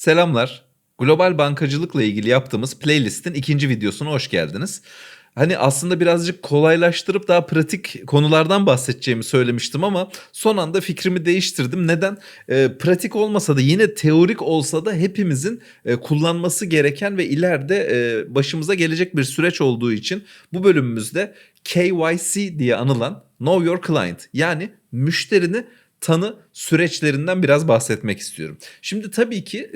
Selamlar. Global bankacılıkla ilgili yaptığımız playlistin ikinci videosuna hoş geldiniz. Hani aslında birazcık kolaylaştırıp daha pratik konulardan bahsedeceğimi söylemiştim ama son anda fikrimi değiştirdim. Neden? Ee, pratik olmasa da yine teorik olsa da hepimizin e, kullanması gereken ve ileride e, başımıza gelecek bir süreç olduğu için bu bölümümüzde KYC diye anılan Know Your Client yani müşterini tanı süreçlerinden biraz bahsetmek istiyorum. Şimdi tabii ki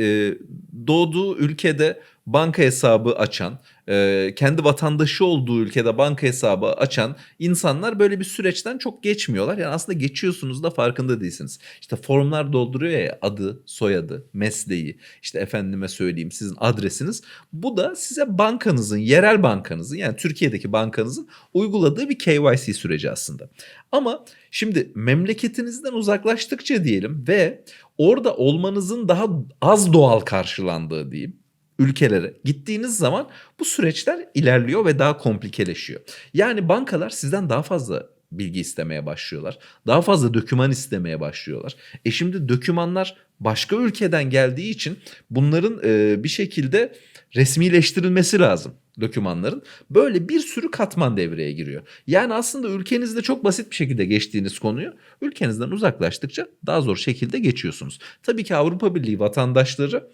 doğduğu ülkede banka hesabı açan, e, kendi vatandaşı olduğu ülkede banka hesabı açan insanlar böyle bir süreçten çok geçmiyorlar. Yani aslında geçiyorsunuz da farkında değilsiniz. İşte formlar dolduruyor ya adı, soyadı, mesleği, işte efendime söyleyeyim sizin adresiniz. Bu da size bankanızın, yerel bankanızın yani Türkiye'deki bankanızın uyguladığı bir KYC süreci aslında. Ama şimdi memleketinizden uzaklaştıkça diyelim ve orada olmanızın daha az doğal karşılandığı diyeyim ülkelere gittiğiniz zaman bu süreçler ilerliyor ve daha komplikeleşiyor. Yani bankalar sizden daha fazla bilgi istemeye başlıyorlar. Daha fazla döküman istemeye başlıyorlar. E şimdi dökümanlar başka ülkeden geldiği için bunların e, bir şekilde resmileştirilmesi lazım dökümanların. Böyle bir sürü katman devreye giriyor. Yani aslında ülkenizde çok basit bir şekilde geçtiğiniz konuyu ülkenizden uzaklaştıkça daha zor şekilde geçiyorsunuz. Tabii ki Avrupa Birliği vatandaşları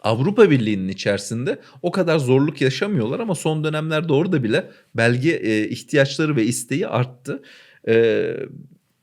Avrupa Birliği'nin içerisinde o kadar zorluk yaşamıyorlar ama son dönemlerde orada bile belge e, ihtiyaçları ve isteği arttı. E,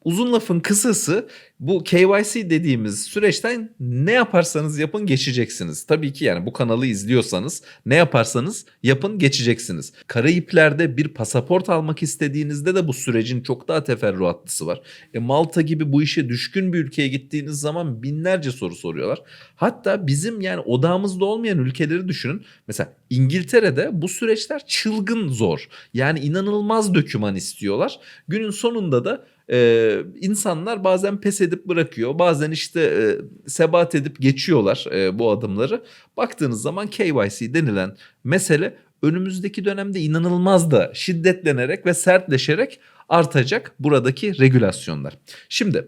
uzun lafın kısası bu KYC dediğimiz süreçten ne yaparsanız yapın geçeceksiniz. Tabii ki yani bu kanalı izliyorsanız ne yaparsanız yapın geçeceksiniz. Karayipler'de bir pasaport almak istediğinizde de bu sürecin çok daha teferruatlısı var. E Malta gibi bu işe düşkün bir ülkeye gittiğiniz zaman binlerce soru soruyorlar. Hatta bizim yani odağımızda olmayan ülkeleri düşünün. Mesela İngiltere'de bu süreçler çılgın zor. Yani inanılmaz döküman istiyorlar. Günün sonunda da e, insanlar bazen pes edip bırakıyor. Bazen işte e, sebat edip geçiyorlar e, bu adımları. Baktığınız zaman KYC denilen mesele önümüzdeki dönemde inanılmaz da şiddetlenerek ve sertleşerek artacak buradaki regülasyonlar. Şimdi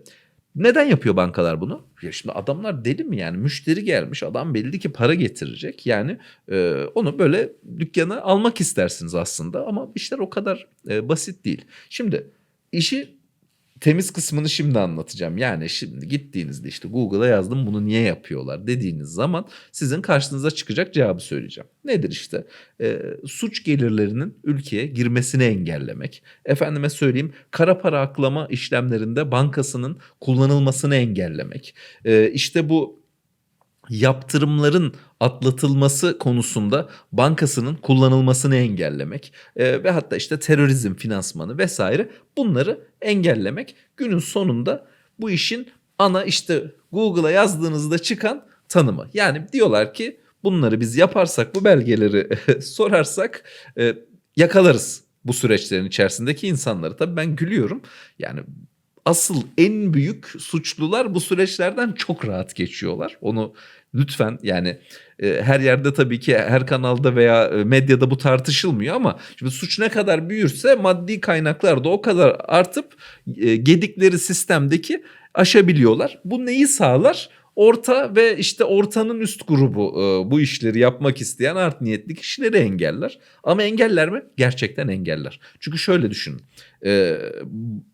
neden yapıyor bankalar bunu? Ya şimdi adamlar deli mi yani? Müşteri gelmiş adam belli ki para getirecek. Yani e, onu böyle dükkana almak istersiniz aslında ama işler o kadar e, basit değil. Şimdi işi temiz kısmını şimdi anlatacağım. Yani şimdi gittiğinizde işte Google'a yazdım bunu niye yapıyorlar dediğiniz zaman sizin karşınıza çıkacak cevabı söyleyeceğim. Nedir işte? E, suç gelirlerinin ülkeye girmesini engellemek. Efendime söyleyeyim kara para aklama işlemlerinde bankasının kullanılmasını engellemek. E, işte bu yaptırımların atlatılması konusunda bankasının kullanılmasını engellemek e, ve hatta işte terörizm finansmanı vesaire bunları engellemek günün sonunda bu işin ana işte Google'a yazdığınızda çıkan tanımı. Yani diyorlar ki bunları biz yaparsak bu belgeleri sorarsak e, yakalarız bu süreçlerin içerisindeki insanları. Tabii ben gülüyorum. Yani asıl en büyük suçlular bu süreçlerden çok rahat geçiyorlar. Onu lütfen yani e, her yerde tabii ki her kanalda veya e, medyada bu tartışılmıyor ama şimdi suç ne kadar büyürse maddi kaynaklar da o kadar artıp e, gedikleri sistemdeki aşabiliyorlar. Bu neyi sağlar? Orta ve işte ortanın üst grubu e, bu işleri yapmak isteyen art niyetli kişileri engeller. Ama engeller mi? Gerçekten engeller. Çünkü şöyle düşünün. E,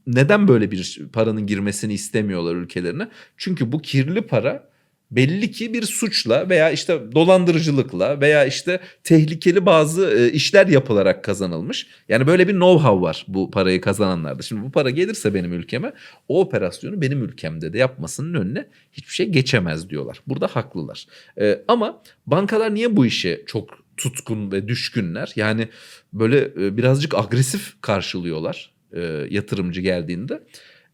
neden böyle bir paranın girmesini istemiyorlar ülkelerine? Çünkü bu kirli para belli ki bir suçla veya işte dolandırıcılıkla veya işte tehlikeli bazı e, işler yapılarak kazanılmış. Yani böyle bir know-how var bu parayı kazananlarda. Şimdi bu para gelirse benim ülkeme o operasyonu benim ülkemde de yapmasının önüne hiçbir şey geçemez diyorlar. Burada haklılar. E, ama bankalar niye bu işe çok tutkun ve düşkünler? Yani böyle e, birazcık agresif karşılıyorlar yatırımcı geldiğinde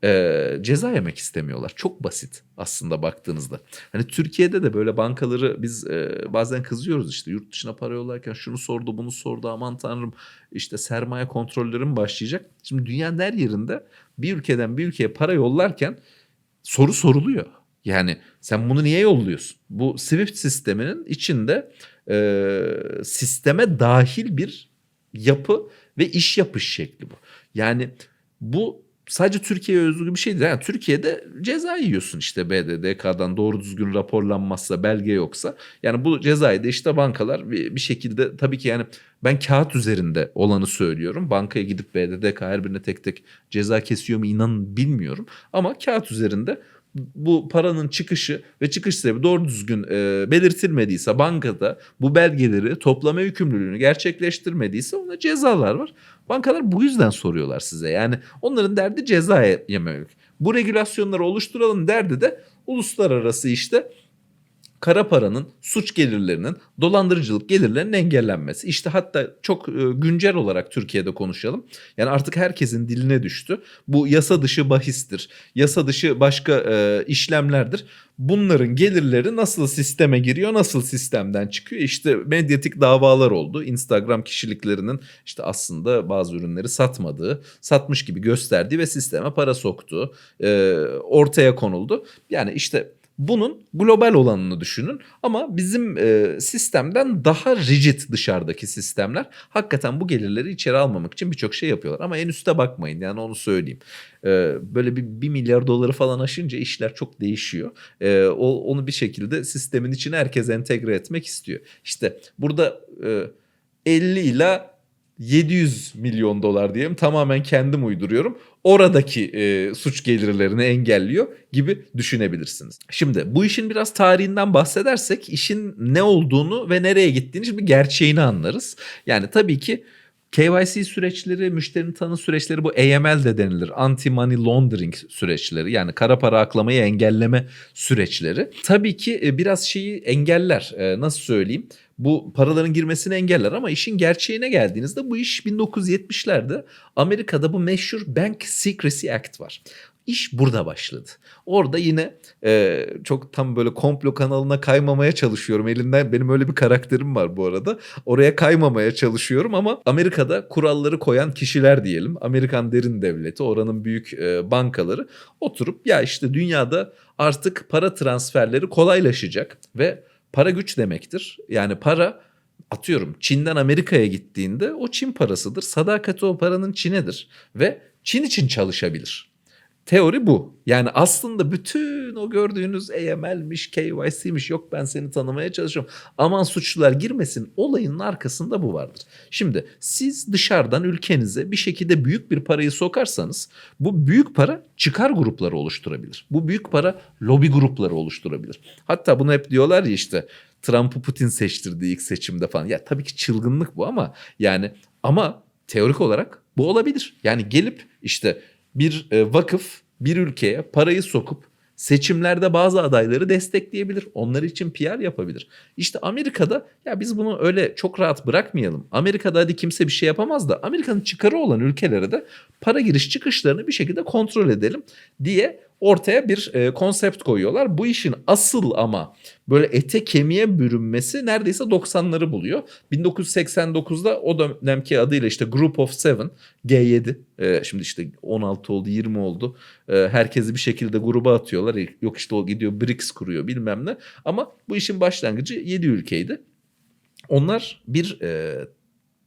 e, ceza yemek istemiyorlar. Çok basit aslında baktığınızda. Hani Türkiye'de de böyle bankaları biz e, bazen kızıyoruz işte yurt dışına para yollarken şunu sordu bunu sordu aman tanrım işte sermaye kontrolleri mi başlayacak? Şimdi dünyanın her yerinde bir ülkeden bir ülkeye para yollarken soru soruluyor. Yani sen bunu niye yolluyorsun? Bu SWIFT sisteminin içinde e, sisteme dahil bir yapı ve iş yapış şekli bu. Yani bu sadece Türkiye'ye özgü bir şey değil. Yani Türkiye'de ceza yiyorsun işte BDDK'dan doğru düzgün raporlanmazsa, belge yoksa. Yani bu cezayı da işte bankalar bir, bir şekilde tabii ki yani ben kağıt üzerinde olanı söylüyorum. Bankaya gidip BDDK her birine tek tek ceza kesiyor mu inanın bilmiyorum. Ama kağıt üzerinde bu paranın çıkışı ve çıkış sebebi doğru düzgün e, belirtilmediyse bankada bu belgeleri toplama yükümlülüğünü gerçekleştirmediyse ona cezalar var. Bankalar bu yüzden soruyorlar size. Yani onların derdi ceza yememek. Bu regülasyonları oluşturalım derdi de uluslararası işte kara paranın, suç gelirlerinin, dolandırıcılık gelirlerinin engellenmesi. İşte hatta çok e, güncel olarak Türkiye'de konuşalım. Yani artık herkesin diline düştü. Bu yasa dışı bahistir. Yasa dışı başka e, işlemlerdir. Bunların gelirleri nasıl sisteme giriyor, nasıl sistemden çıkıyor? İşte medyatik davalar oldu. Instagram kişiliklerinin işte aslında bazı ürünleri satmadığı, satmış gibi gösterdiği ve sisteme para soktuğu e, ortaya konuldu. Yani işte bunun global olanını düşünün ama bizim e, sistemden daha rigid dışarıdaki sistemler hakikaten bu gelirleri içeri almamak için birçok şey yapıyorlar. Ama en üste bakmayın yani onu söyleyeyim. E, böyle bir 1 milyar doları falan aşınca işler çok değişiyor. E, o, onu bir şekilde sistemin içine herkes entegre etmek istiyor. İşte burada e, 50 ile 700 milyon dolar diyelim tamamen kendim uyduruyorum. Oradaki e, suç gelirlerini engelliyor gibi düşünebilirsiniz. Şimdi bu işin biraz tarihinden bahsedersek işin ne olduğunu ve nereye gittiğini şimdi gerçeğini anlarız. Yani tabii ki KYC süreçleri, müşterinin tanı süreçleri bu AML de denilir. Anti money laundering süreçleri yani kara para aklamayı engelleme süreçleri. Tabii ki e, biraz şeyi engeller. E, nasıl söyleyeyim? bu paraların girmesini engeller ama işin gerçeğine geldiğinizde bu iş 1970'lerde Amerika'da bu meşhur Bank Secrecy Act var. İş burada başladı. Orada yine e, çok tam böyle komplo kanalına kaymamaya çalışıyorum. Elinden benim öyle bir karakterim var bu arada. Oraya kaymamaya çalışıyorum ama Amerika'da kuralları koyan kişiler diyelim. Amerikan derin devleti, oranın büyük e, bankaları oturup ya işte dünyada artık para transferleri kolaylaşacak ve para güç demektir. Yani para atıyorum Çin'den Amerika'ya gittiğinde o Çin parasıdır. Sadakati o paranın Çin'edir ve Çin için çalışabilir. Teori bu. Yani aslında bütün o gördüğünüz AML'miş, KYC'miş yok ben seni tanımaya çalışıyorum. Aman suçlular girmesin olayının arkasında bu vardır. Şimdi siz dışarıdan ülkenize bir şekilde büyük bir parayı sokarsanız bu büyük para çıkar grupları oluşturabilir. Bu büyük para lobi grupları oluşturabilir. Hatta bunu hep diyorlar ya işte Trump'ı Putin seçtirdi ilk seçimde falan. Ya tabii ki çılgınlık bu ama yani ama teorik olarak bu olabilir. Yani gelip işte bir e, vakıf bir ülkeye parayı sokup seçimlerde bazı adayları destekleyebilir. Onlar için PR yapabilir. İşte Amerika'da ya biz bunu öyle çok rahat bırakmayalım. Amerika'da hadi kimse bir şey yapamaz da Amerika'nın çıkarı olan ülkelere de para giriş çıkışlarını bir şekilde kontrol edelim diye ortaya bir e, konsept koyuyorlar. Bu işin asıl ama böyle ete kemiğe bürünmesi neredeyse 90'ları buluyor. 1989'da o dönemki adıyla işte Group of Seven G7 e, şimdi işte 16 oldu 20 oldu. E, herkesi bir şekilde gruba atıyorlar. Yok işte o gidiyor BRICS kuruyor bilmem ne. Ama bu işin başlangıcı 7 ülkeydi. Onlar bir e,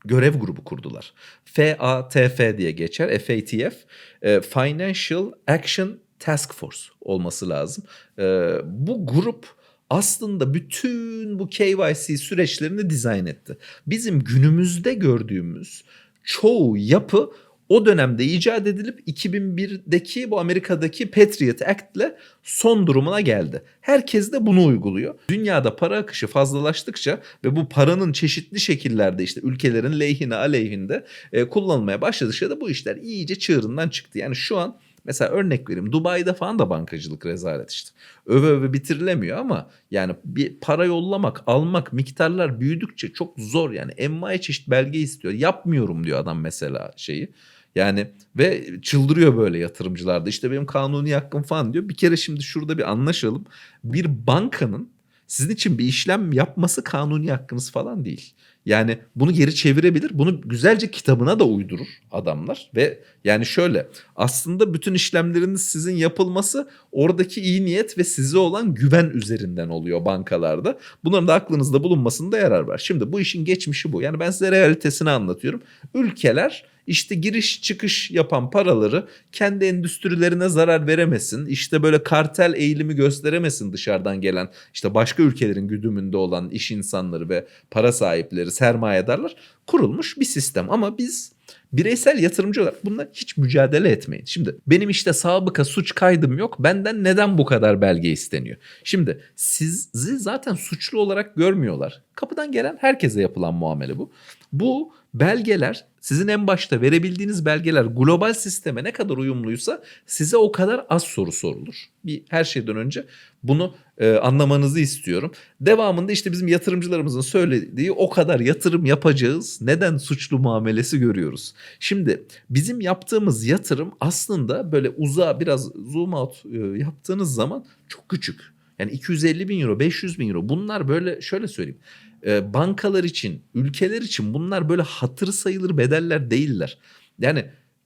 görev grubu kurdular. FATF diye geçer. FATF e, Financial Action Task Force olması lazım. E, bu grup aslında bütün bu KYC süreçlerini dizayn etti. Bizim günümüzde gördüğümüz çoğu yapı o dönemde icat edilip 2001'deki bu Amerika'daki Patriot Act ile son durumuna geldi. Herkes de bunu uyguluyor. Dünyada para akışı fazlalaştıkça ve bu paranın çeşitli şekillerde işte ülkelerin lehine aleyhinde e, kullanılmaya başladıkça da bu işler iyice çığırından çıktı. Yani şu an Mesela örnek vereyim Dubai'de falan da bankacılık rezalet işte. Öve öve bitirilemiyor ama yani bir para yollamak, almak miktarlar büyüdükçe çok zor yani. Envai çeşit belge istiyor. Yapmıyorum diyor adam mesela şeyi. Yani ve çıldırıyor böyle yatırımcılar da işte benim kanuni hakkım falan diyor. Bir kere şimdi şurada bir anlaşalım. Bir bankanın sizin için bir işlem yapması kanuni hakkınız falan değil. Yani bunu geri çevirebilir. Bunu güzelce kitabına da uydurur adamlar ve yani şöyle aslında bütün işlemleriniz sizin yapılması oradaki iyi niyet ve size olan güven üzerinden oluyor bankalarda. Bunların da aklınızda bulunmasında yarar var. Şimdi bu işin geçmişi bu. Yani ben size realitesini anlatıyorum. Ülkeler işte giriş çıkış yapan paraları kendi endüstrilerine zarar veremesin. İşte böyle kartel eğilimi gösteremesin dışarıdan gelen işte başka ülkelerin güdümünde olan iş insanları ve para sahipleri, sermayedarlar kurulmuş bir sistem. Ama biz bireysel yatırımcı olarak bununla hiç mücadele etmeyin. Şimdi benim işte sabıka suç kaydım yok. Benden neden bu kadar belge isteniyor? Şimdi sizi zaten suçlu olarak görmüyorlar. Kapıdan gelen herkese yapılan muamele bu. Bu belgeler sizin en başta verebildiğiniz belgeler global sisteme ne kadar uyumluysa size o kadar az soru sorulur. Bir her şeyden önce bunu e, anlamanızı istiyorum. Devamında işte bizim yatırımcılarımızın söylediği o kadar yatırım yapacağız. Neden suçlu muamelesi görüyoruz? Şimdi bizim yaptığımız yatırım aslında böyle uzağa biraz zoom out e, yaptığınız zaman çok küçük. Yani 250 bin euro, 500 bin euro bunlar böyle şöyle söyleyeyim. E, bankalar için, ülkeler için bunlar böyle hatır sayılır bedeller değiller. Yani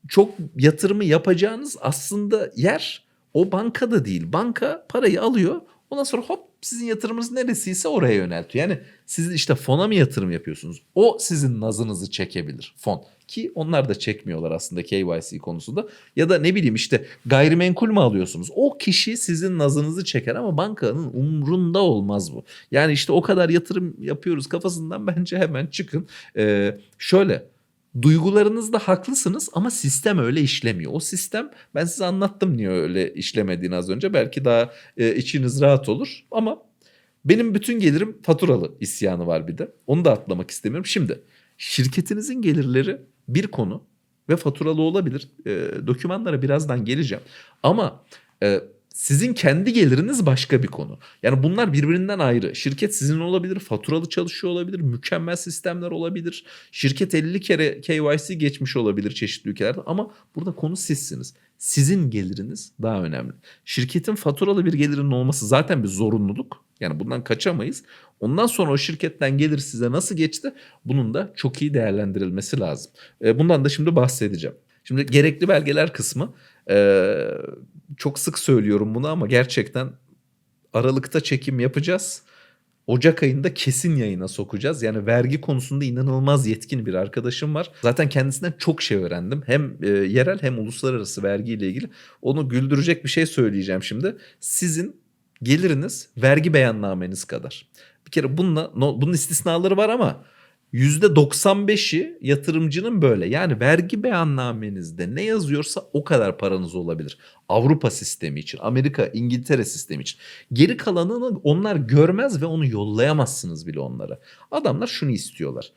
çok yatırımı yapacağınız aslında yer o bankada değil. Banka parayı alıyor ondan sonra hop sizin yatırımınız neresiyse oraya yöneltiyor. Yani siz işte fona mı yatırım yapıyorsunuz? O sizin nazınızı çekebilir fon. Ki onlar da çekmiyorlar aslında KYC konusunda. Ya da ne bileyim işte gayrimenkul mü alıyorsunuz? O kişi sizin nazınızı çeker ama bankanın umrunda olmaz bu. Yani işte o kadar yatırım yapıyoruz kafasından bence hemen çıkın. Ee, şöyle duygularınızda haklısınız ama sistem öyle işlemiyor. O sistem ben size anlattım niye öyle işlemediğini az önce. Belki daha e, içiniz rahat olur ama benim bütün gelirim faturalı isyanı var bir de. Onu da atlamak istemiyorum. Şimdi şirketinizin gelirleri bir konu ve faturalı olabilir. E, dokümanlara birazdan geleceğim. Ama e, sizin kendi geliriniz başka bir konu. Yani bunlar birbirinden ayrı. Şirket sizin olabilir, faturalı çalışıyor olabilir, mükemmel sistemler olabilir. Şirket 50 kere KYC geçmiş olabilir çeşitli ülkelerde ama burada konu sizsiniz. Sizin geliriniz daha önemli. Şirketin faturalı bir gelirinin olması zaten bir zorunluluk. Yani bundan kaçamayız. Ondan sonra o şirketten gelir size nasıl geçti? Bunun da çok iyi değerlendirilmesi lazım. E, Bundan da şimdi bahsedeceğim. Şimdi gerekli belgeler kısmı e, çok sık söylüyorum bunu ama gerçekten Aralık'ta çekim yapacağız. Ocak ayında kesin yayına sokacağız. Yani vergi konusunda inanılmaz yetkin bir arkadaşım var. Zaten kendisinden çok şey öğrendim. Hem e, yerel hem uluslararası vergi ile ilgili. Onu güldürecek bir şey söyleyeceğim şimdi. Sizin geliriniz vergi beyannameniz kadar. Bir kere bununla, bunun istisnaları var ama %95'i yatırımcının böyle. Yani vergi beyannamenizde ne yazıyorsa o kadar paranız olabilir. Avrupa sistemi için, Amerika, İngiltere sistemi için. Geri kalanını onlar görmez ve onu yollayamazsınız bile onlara. Adamlar şunu istiyorlar.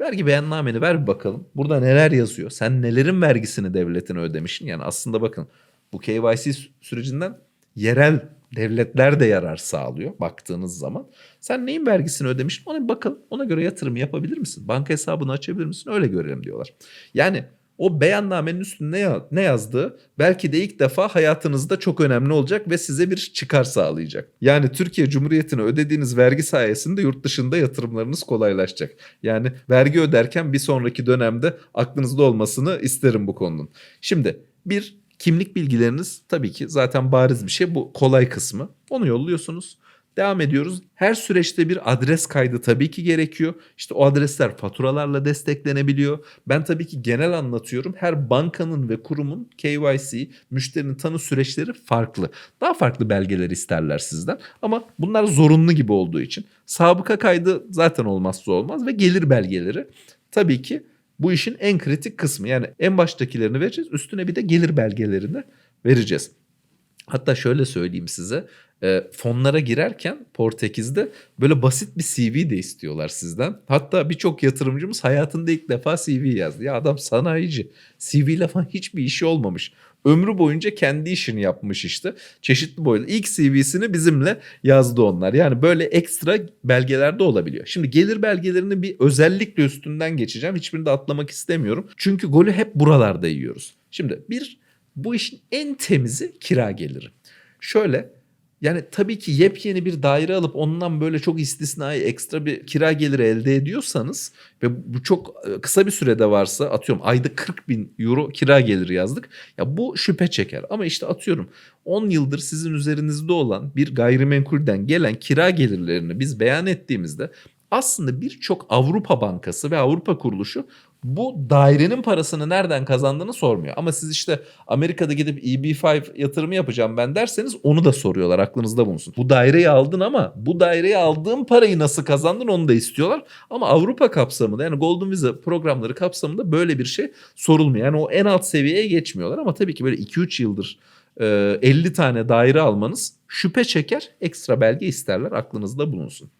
Vergi beyannameni ver bir bakalım. Burada neler yazıyor? Sen nelerin vergisini devletine ödemişsin? Yani aslında bakın bu KYC sü- sürecinden yerel devletler de yarar sağlıyor baktığınız zaman. Sen neyin vergisini ödemişsin ona bir bakalım. Ona göre yatırım yapabilir misin? Banka hesabını açabilir misin? Öyle görelim diyorlar. Yani o beyannamenin üstünde ne yazdığı belki de ilk defa hayatınızda çok önemli olacak ve size bir çıkar sağlayacak. Yani Türkiye Cumhuriyeti'ne ödediğiniz vergi sayesinde yurt dışında yatırımlarınız kolaylaşacak. Yani vergi öderken bir sonraki dönemde aklınızda olmasını isterim bu konunun. Şimdi bir kimlik bilgileriniz tabii ki zaten bariz bir şey bu kolay kısmı. Onu yolluyorsunuz. Devam ediyoruz. Her süreçte bir adres kaydı tabii ki gerekiyor. İşte o adresler faturalarla desteklenebiliyor. Ben tabii ki genel anlatıyorum. Her bankanın ve kurumun KYC, müşterinin tanı süreçleri farklı. Daha farklı belgeler isterler sizden. Ama bunlar zorunlu gibi olduğu için. Sabıka kaydı zaten olmazsa olmaz ve gelir belgeleri tabii ki bu işin en kritik kısmı. Yani en baştakilerini vereceğiz. Üstüne bir de gelir belgelerini vereceğiz. Hatta şöyle söyleyeyim size. e, fonlara girerken Portekiz'de böyle basit bir CV de istiyorlar sizden. Hatta birçok yatırımcımız hayatında ilk defa CV yazdı. Ya adam sanayici. CV ile falan hiçbir işi olmamış. Ömrü boyunca kendi işini yapmış işte. Çeşitli boyda. İlk CV'sini bizimle yazdı onlar. Yani böyle ekstra belgeler de olabiliyor. Şimdi gelir belgelerini bir özellikle üstünden geçeceğim. Hiçbirini de atlamak istemiyorum. Çünkü golü hep buralarda yiyoruz. Şimdi bir bu işin en temizi kira geliri. Şöyle yani tabii ki yepyeni bir daire alıp ondan böyle çok istisnai ekstra bir kira geliri elde ediyorsanız ve bu çok e, kısa bir sürede varsa atıyorum ayda 40 bin euro kira geliri yazdık. Ya bu şüphe çeker ama işte atıyorum 10 yıldır sizin üzerinizde olan bir gayrimenkulden gelen kira gelirlerini biz beyan ettiğimizde Aslında birçok Avrupa bankası ve Avrupa kuruluşu bu dairenin parasını nereden kazandığını sormuyor. Ama siz işte Amerika'da gidip EB5 yatırımı yapacağım ben derseniz onu da soruyorlar aklınızda bulunsun. Bu daireyi aldın ama bu daireyi aldığın parayı nasıl kazandın onu da istiyorlar. Ama Avrupa kapsamında yani Golden Visa programları kapsamında böyle bir şey sorulmuyor. Yani o en alt seviyeye geçmiyorlar ama tabii ki böyle 2-3 yıldır e, 50 tane daire almanız şüphe çeker ekstra belge isterler aklınızda bulunsun.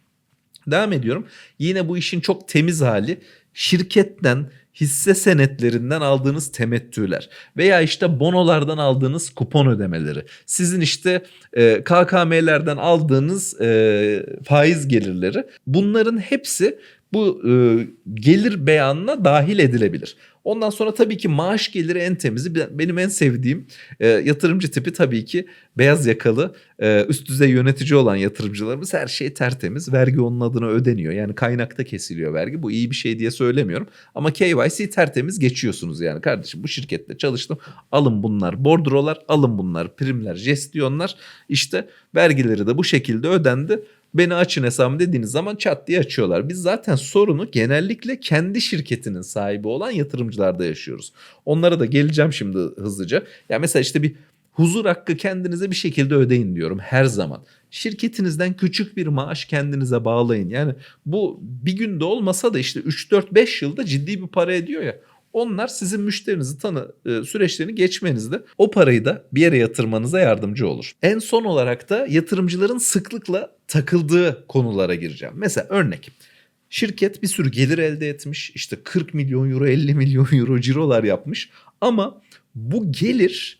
Devam ediyorum. Yine bu işin çok temiz hali şirketten hisse senetlerinden aldığınız temettüler veya işte bonolardan aldığınız kupon ödemeleri. Sizin işte e, KKM'lerden aldığınız e, faiz gelirleri bunların hepsi bu e, gelir beyanına dahil edilebilir. Ondan sonra tabii ki maaş geliri en temizi. Benim en sevdiğim e, yatırımcı tipi tabii ki beyaz yakalı e, üst düzey yönetici olan yatırımcılarımız her şey tertemiz. Vergi onun adına ödeniyor. Yani kaynakta kesiliyor vergi. Bu iyi bir şey diye söylemiyorum. Ama KYC tertemiz geçiyorsunuz yani. Kardeşim bu şirkette çalıştım. Alın bunlar bordrolar, alın bunlar primler, jestiyonlar. İşte vergileri de bu şekilde ödendi. Beni açın hesabımı dediğiniz zaman çat diye açıyorlar. Biz zaten sorunu genellikle kendi şirketinin sahibi olan yatırımcılarda yaşıyoruz. Onlara da geleceğim şimdi hızlıca. Ya mesela işte bir huzur hakkı kendinize bir şekilde ödeyin diyorum her zaman. Şirketinizden küçük bir maaş kendinize bağlayın. Yani bu bir günde olmasa da işte 3-4-5 yılda ciddi bir para ediyor ya. Onlar sizin müşterinizi tanı e, süreçlerini geçmenizde o parayı da bir yere yatırmanıza yardımcı olur. En son olarak da yatırımcıların sıklıkla takıldığı konulara gireceğim. Mesela örnek şirket bir sürü gelir elde etmiş işte 40 milyon euro 50 milyon euro cirolar yapmış ama bu gelir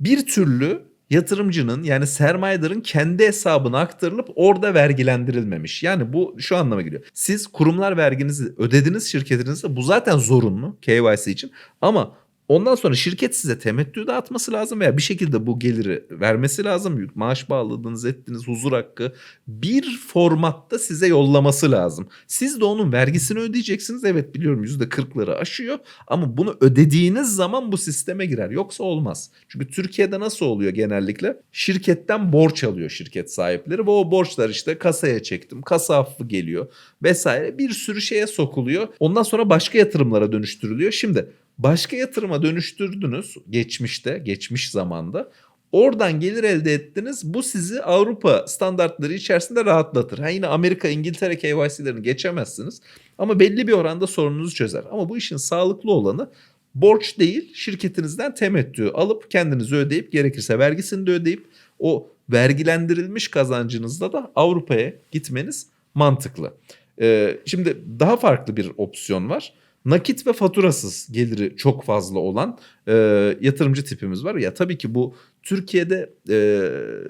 bir türlü yatırımcının yani sermayedarın kendi hesabına aktarılıp orada vergilendirilmemiş. Yani bu şu anlama geliyor. Siz kurumlar verginizi ödediniz şirketinizde bu zaten zorunlu KYC için ama Ondan sonra şirket size temettü dağıtması lazım veya bir şekilde bu geliri vermesi lazım. Maaş bağladığınız ettiğiniz huzur hakkı bir formatta size yollaması lazım. Siz de onun vergisini ödeyeceksiniz. Evet biliyorum %40'ları aşıyor ama bunu ödediğiniz zaman bu sisteme girer. Yoksa olmaz. Çünkü Türkiye'de nasıl oluyor genellikle? Şirketten borç alıyor şirket sahipleri ve o borçlar işte kasaya çektim. Kasa affı geliyor vesaire bir sürü şeye sokuluyor. Ondan sonra başka yatırımlara dönüştürülüyor. Şimdi başka yatırıma dönüştürdünüz geçmişte, geçmiş zamanda. Oradan gelir elde ettiniz. Bu sizi Avrupa standartları içerisinde rahatlatır. Ha yine Amerika, İngiltere KYC'lerini geçemezsiniz. Ama belli bir oranda sorununuzu çözer. Ama bu işin sağlıklı olanı borç değil şirketinizden temettü alıp kendinizi ödeyip gerekirse vergisini de ödeyip o vergilendirilmiş kazancınızda da Avrupa'ya gitmeniz mantıklı. Ee, şimdi daha farklı bir opsiyon var nakit ve faturasız geliri çok fazla olan e, yatırımcı tipimiz var. Ya tabii ki bu Türkiye'de e,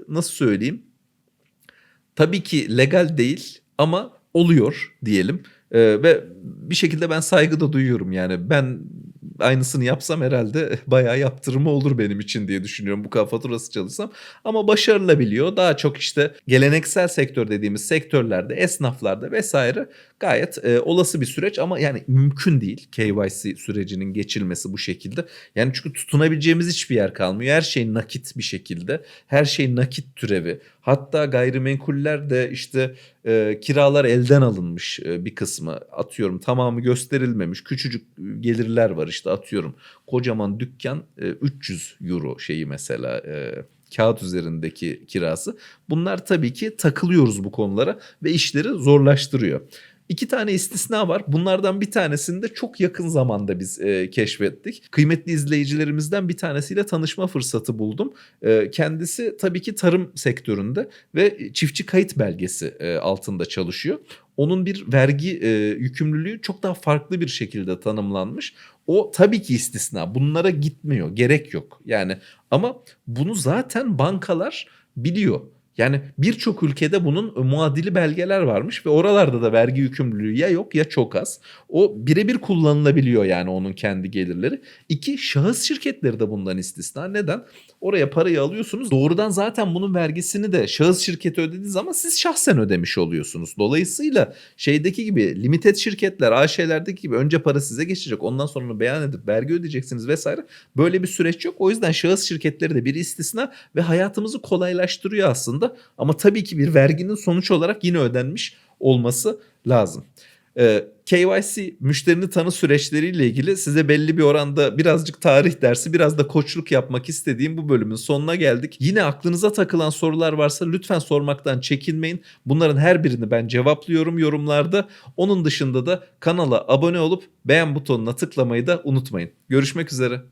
nasıl söyleyeyim? Tabii ki legal değil ama oluyor diyelim. E, ve bir şekilde ben saygı da duyuyorum yani. Ben aynısını yapsam herhalde bayağı yaptırımı olur benim için diye düşünüyorum bu kadar faturası çalışsam. Ama başarılabiliyor. Daha çok işte geleneksel sektör dediğimiz sektörlerde, esnaflarda vesaire gayet e, olası bir süreç ama yani mümkün değil KYC sürecinin geçilmesi bu şekilde. Yani çünkü tutunabileceğimiz hiçbir yer kalmıyor. Her şey nakit bir şekilde. Her şey nakit türevi. Hatta gayrimenkuller de işte e, kiralar elden alınmış e, bir kısmı atıyorum tamamı gösterilmemiş küçücük gelirler var işte atıyorum kocaman dükkan e, 300 euro şeyi mesela e, kağıt üzerindeki kirası. Bunlar tabii ki takılıyoruz bu konulara ve işleri zorlaştırıyor. İki tane istisna var. Bunlardan bir tanesini de çok yakın zamanda biz e, keşfettik. Kıymetli izleyicilerimizden bir tanesiyle tanışma fırsatı buldum. E, kendisi tabii ki tarım sektöründe ve çiftçi kayıt belgesi e, altında çalışıyor. Onun bir vergi e, yükümlülüğü çok daha farklı bir şekilde tanımlanmış. O tabii ki istisna. Bunlara gitmiyor. Gerek yok. Yani ama bunu zaten bankalar biliyor. Yani birçok ülkede bunun muadili belgeler varmış ve oralarda da vergi yükümlülüğü ya yok ya çok az. O birebir kullanılabiliyor yani onun kendi gelirleri. İki şahıs şirketleri de bundan istisna. Neden? Oraya parayı alıyorsunuz. Doğrudan zaten bunun vergisini de şahıs şirketi ödediği zaman siz şahsen ödemiş oluyorsunuz. Dolayısıyla şeydeki gibi limited şirketler, AŞ'lerdeki gibi önce para size geçecek. Ondan sonra onu beyan edip vergi ödeyeceksiniz vesaire. Böyle bir süreç yok. O yüzden şahıs şirketleri de bir istisna ve hayatımızı kolaylaştırıyor aslında durumda. Ama tabii ki bir verginin sonuç olarak yine ödenmiş olması lazım. Ee, KYC müşterini tanı süreçleriyle ilgili size belli bir oranda birazcık tarih dersi biraz da koçluk yapmak istediğim bu bölümün sonuna geldik. Yine aklınıza takılan sorular varsa lütfen sormaktan çekinmeyin. Bunların her birini ben cevaplıyorum yorumlarda. Onun dışında da kanala abone olup beğen butonuna tıklamayı da unutmayın. Görüşmek üzere.